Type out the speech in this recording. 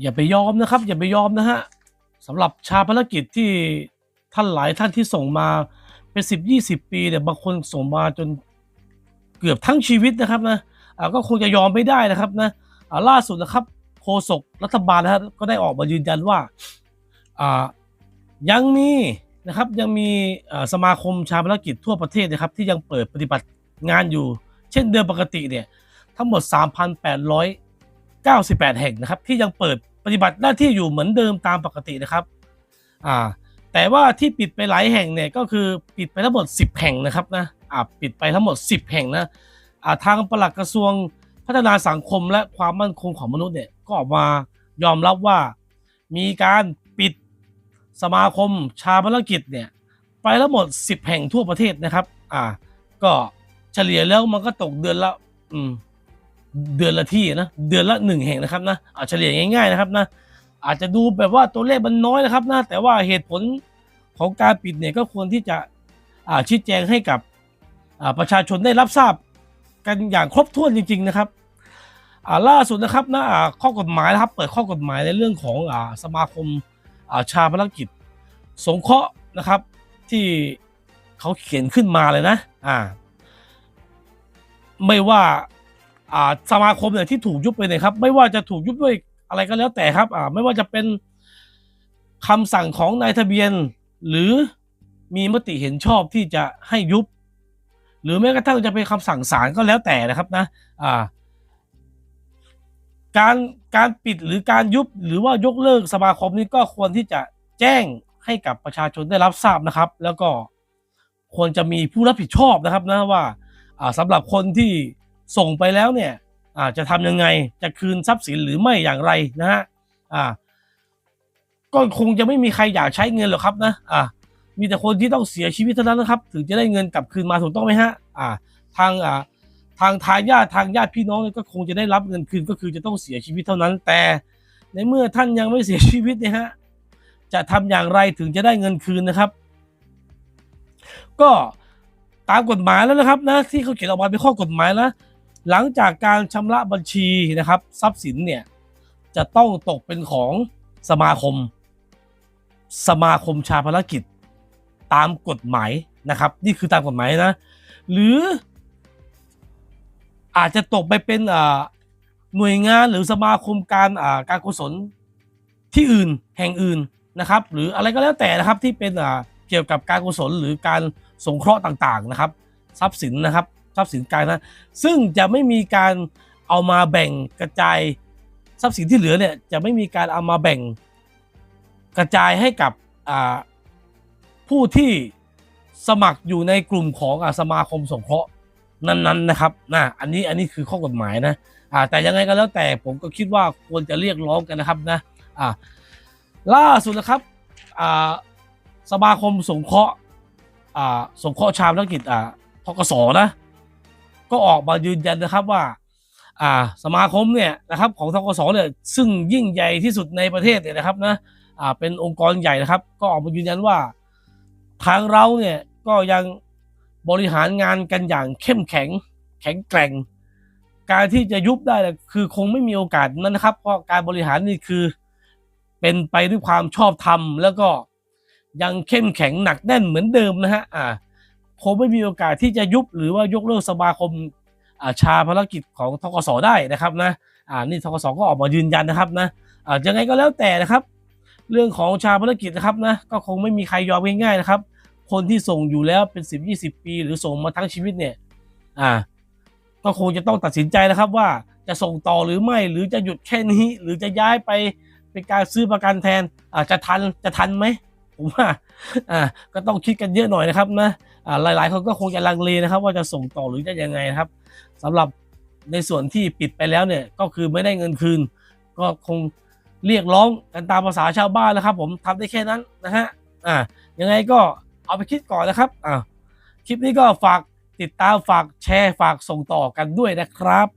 อย่าไปยอมนะครับ อย่าไปยอมนะฮะสำหรับชาภารกิจที่ท่านหลายท่านที่ส่งมาเป็นสิบยี่สิบปีเนี่ยบางคนส่งมาจนเกือบทั้งชีวิตนะครับนะก็คงจะยอมไม่ได้นะครับนะล่าสุดนะครับโฆษกรัฐบาลนะครับก็ได้ออกมายืนยันว่าอยังมีนะครับยังมีสมาคมชาภารกิจทั่วประเทศนะครับ ที่ยังเปิดปฏิบัติงานอยู่ เช่นเดิมปกติเนี่ยทั้งหมด 98 แห่งนะครับ ที่ยังเปิดปฏิบัติหน้าที่อยู่เหมือนเดิมตามปกตินะครับอ่าแต่ว่าที่ปิดไปหลายแห่งเนี่ยก็คือปิดไปทั้งหมด 10 แห่งนะครับนะอ่าปิดไปทั้งหมด 10 แห่งนะอ่าทางปลัดกระทรวงพัฒนาสังคมและความมั่นคงของมนุษย์เนี่ยก็ออกมายอมรับว่า มีการปิดสมาคมชาภารกิจเนี่ยไปทั้งหมด 10 แห่งทั่วประเทศนะครับ อ่า ก็เฉลี่ยแล้วมันก็ตกเดือนละ อืม เดือนละที่นะเดือนละหนึ่งแห่งนะครับนะอาเฉลี่ยง่ายๆนะครับนะอาจจะดูแบบว่าตัวเลขมันน้อยนะครับนะแต่ว่าเหตุผลของการปิดเนี่ยก็ควรที่จะอาชี้แจงให้กับประชาชนได้รับทราบกันอย่างครบถ้วนจริง ๆนะครับล่าสุดนะครับนะอ่าข้อกฎหมายนะครับเปิดข้อกฎหมายในเรื่องของอสมาคมอาชาภารกิจ สงเคราะห์นะครับที่เขาเขียนขึ้นมาเลยนะอ่าไม่ว่า สมาคมเนี่ยที่ถูกยุบไปเนี่ยครับ ไม่ว่าจะถูกยุบด้วยอะไรก็แล้วแต่ครับไม่ว่าจะเป็นคำสั่งของนายทะเบียน หรือมีมติเห็นชอบที่จะให้ยุบ หรือแม้กระทั่งจะเป็นคำสั่งศาลก็แล้วแต่นะครับนะการการปิดหรือการยุบหรือว่ายกเลิกสมาคมนี้ก็ควรที่จะแจ้งให้กับประชาชนได้รับทราบนะครับ แล้วก็ควรจะมีผู้รับผิดชอบนะครับนะว่าอ่าสำหรับคนที่ ส่งไปแล้วเนี่ยอ่าจะทำยังไงจะคืนทรัพย์สินหรือไม่อย่างไรนะฮะอ่าก็คงจะไม่มีใครอยากใช้เงินหรอกครับนะอ่ามีแต่คนที่ต้องเสียชีวิตเท่านั้นนะครับ ถึงจะได้เงินกลับคืนมาถูกต้องไหมฮะอ่าทางอ่าทางทายาททางญาติพี่น้องก็คงจะได้รับเงินคืนก็คือจะต้องเสียชีวิตเท่านั้น แต่ในเมื่อท่านยังไม่เสียชีวิตเนี่ยฮะจะทำอย่างไรถึงจะได้เงินคืนนะครับ ก็ตามกฎหมายแล้วนะครับนะที่เขาเขียนออกมาเป็นข้อกฎหมายแล้ว หลังจากการชำระบัญชีนะครับ ทรัพย์สินเนี่ยจะต้องตกเป็นของสมาคม สมาคมชาภารกิจตามกฎหมายนะครับ นี่คือตามกฎหมายนะ หรือ อาจจะตกไปเป็นหน่วยงานหรือสมาคมการการกุศลที่อื่นแห่งอื่นนะครับ หรืออะไรก็แล้วแต่นะครับที่เป็นเกี่ยวกับการกุศลหรือการสงเคราะห์ต่างๆนะครับ ทรัพย์สินนะครับ ทรัพย์สินกลางนะซึ่งจะไม่มีการเอามาแบ่งกระจายทรัพย์สินที่เหลือเนี่ยจะไม่มีการเอามาแบ่งกระจายให้กับผู้ที่สมัครอยู่ในกลุ่มของอสมาคมสงเคราะห์นั้นๆนะครับนะอันนี้อันนี้คือข้อกฎหมายนะแต่ยังไงก็แล้วแต่ผมก็คิดว่าควรจะเรียกร้องกันนะครับนะล่าสุดนะครับสมาคมสงเคราะห์สงเคราะห์ชาวธุรกิจทกสนะ ก็ออกมายืนยันนะครับว่า อ่า สมาคมเนี่ยนะครับ ของทกสเนี่ยซึ่งยิ่งใหญ่ที่สุดในประเทศเนี่ยนะครับนะอ่าเป็นองค์กรใหญ่นะครับ ก็ออกมายืนยันว่า ทางเราเนี่ยก็ยังบริหารงานกันอย่างเข้มแข็งแข็งแกร่ง การที่จะยุบได้คือคงไม่มีโอกาสนั้นนะครับ เพราะการบริหารนี่คือเป็นไปด้วยความชอบธรรมแล้วก็ยังเข้มแข็งหนักแน่นเหมือนเดิมนะฮะอ่า คงไม่มีโอกาสที่จะยุบหรือว่ายกเลิกสมาคมอาชาภารกิจของทกสได้นะครับนะอ่านี่ทกสก็ออกมายืนยันนะครับนะอ่ายังไงก็แล้วแต่นะครับ เรื่องของชาภารกิจนะครับนะก็คงไม่มีใครยอมง่ายๆนะครับ คนที่ส่งอยู่แล้วเป็นสิบยี่สิบปี หรือส่งมาทั้งชีวิตเนี่ยอ่าก็คงจะต้องตัดสินใจนะครับว่าจะส่งต่อหรือไม่หรือจะหยุดแค่นี้ หรือจะย้ายไปเป็นการซื้อประกันแทนอ่าจะทันจะทันไหม ผมว่าอ่าก็ต้องคิดกันเยอะหน่อยนะครับนะอ่าหลาย ๆ คนก็คงจะลังเลนะครับ ว่าจะส่งต่อหรือจะยังไงนะครับสำหรับในส่วนที่ปิดไปแล้วเนี่ยก็คือไม่ได้เงินคืน ก็คงเรียกร้องกันตามภาษาชาวบ้านนะครับ ผมทำได้แค่นั้นนะฮะอ่ายังไงก็เอาไปคิดก่อนนะครับอ่าคลิปนี้ก็ฝากติดตามฝากแชร์ฝากส่งต่อกันด้วยนะครับ